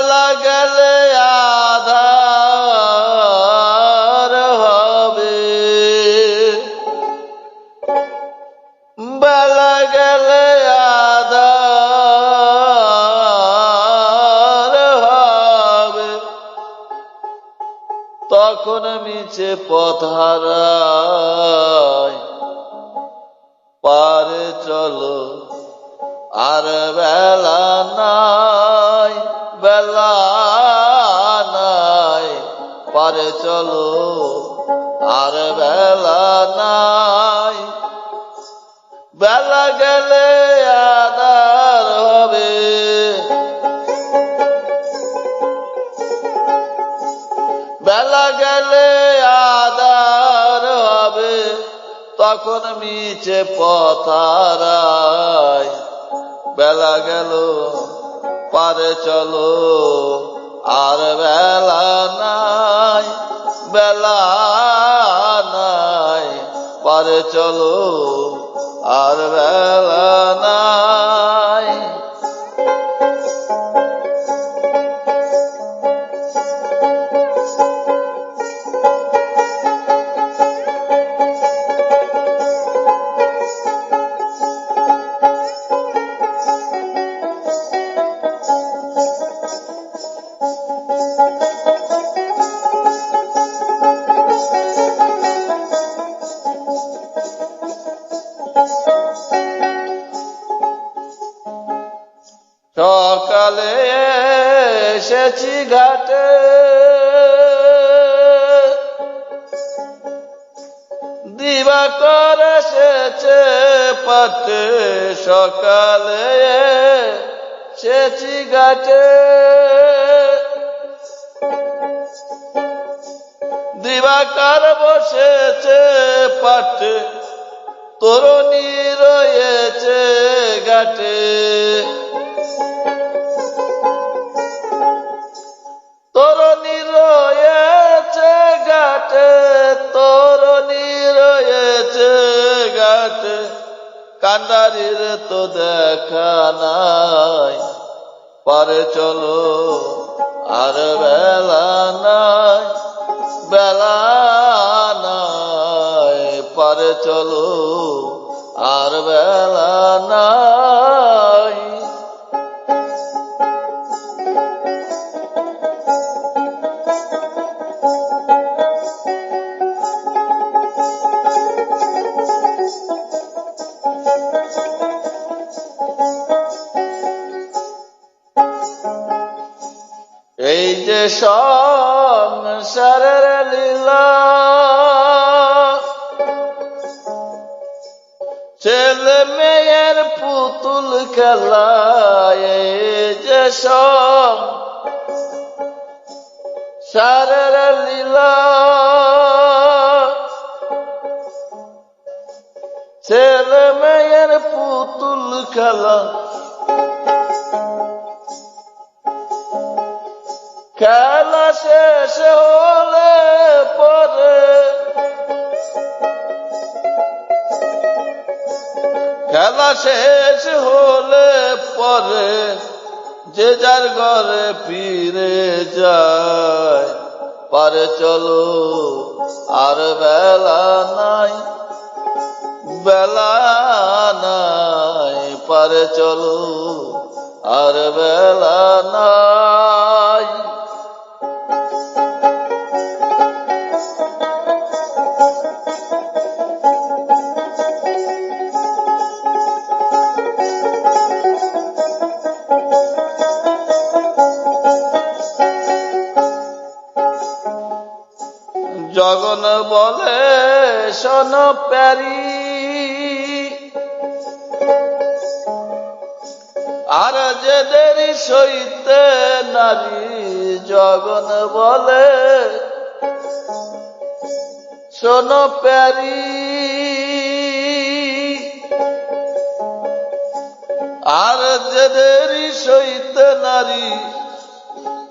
বেলা আধার হবে। বেলা গেলে আধার হবে। তখন মিছে পথহারায় পারে চলো আর বেলা নাই বেলা নাই, পারে চলো, আর বেলা নাই। বেলা গেলে আদার হবে। বেলা গেলে আদার হবে, তখন মিছে পথারায় বেলা গেল পারে চলো আর বেলা নাই বেলা নাই। পারে চলো আর বেলা নাই এসেছি ঘাটে। দিবাকর এসেছে পাটে সকালে। এসেছি ঘাটে। দিবাকার বসেছে পাটে তরুণী রয়েছে ঘাটে। রয়েছে ঘাটে, তরুণী রয়েছে ঘাটে। কান্ডারির তো দেখা নাই। পারে চলো, আর বেলা নাই বেলা নাই। পারে চলো, আর বেলা নাই। شام سرر لله Çelemeyer putul kalaye ceşam Şarer lila Çelemeyer putul kalaye খেলা শেষ হলে পরে খেলা শেষ হলে পরে যে যার ঘরে ফিরে যায়, পারে চলো আর বেলা নাই বেলা নাই, পারে চলো আর বেলা নাই। জগন বলে, শোন প্যারি। আর যে দেরি সইতে নারী জগন বলে, শোনো প্যারি। আর যে দেরি সইতে নারী,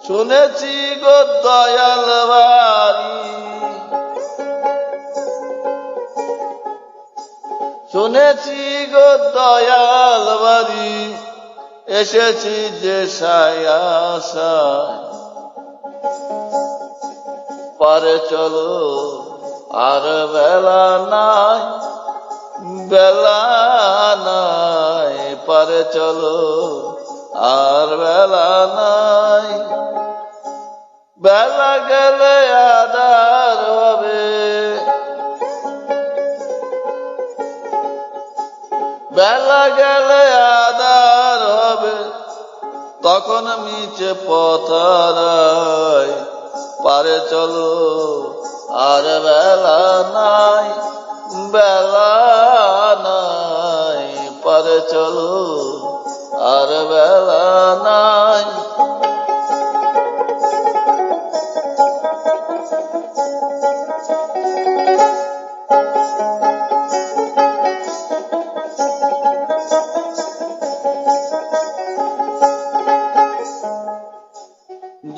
শুনেছি গো দয়াল বাড়ি। শুনেছি গো দয়াল বাড়ি, এসেছি যে পারে চলো, আর বেলা নাই বেলা নাই, পারে চলো, আর বেলা নাই। বেলা গেলে আদার বেলা গেলে আদার হবে, তখন মিছে পথারায় পারে চলো, আর বেলা নাই বেলা নাই। পারে চলো, আর বেলা নাই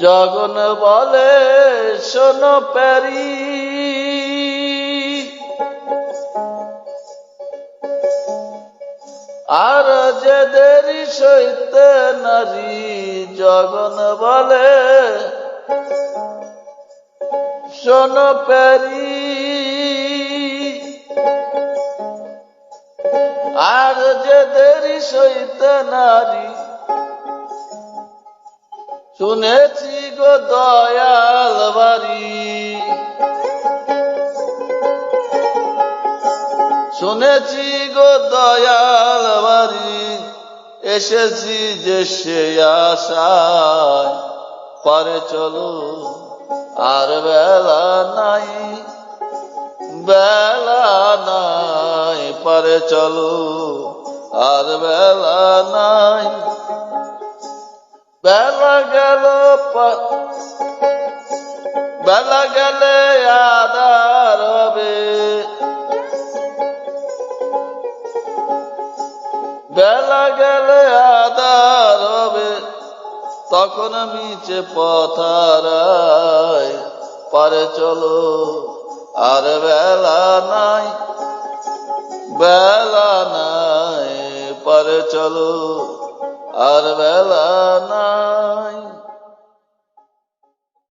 জগন বলে, শোনো প্যারি। আর যে দেরি সইতে নারী জগন বলে, শোনো প্যারি। আর যে দেরি সইতে নারী শুনেছি গো দয়াল বাড়ি। শুনেছি গো দয়াল বাড়ি, এসেছি যে সে আশায়। পারে চলো, আর বেলা নাই বেলা নাই, পারে চলো, আর বেলা নাই। বেলা গেল বেলা গেলে আদার হবে। বেলা গেলে আদার হবে। তখন মিছে পথারায় পারে চলো আর বেলা নাই। বেলা নাই, পারে চলো אַרבעל נאיי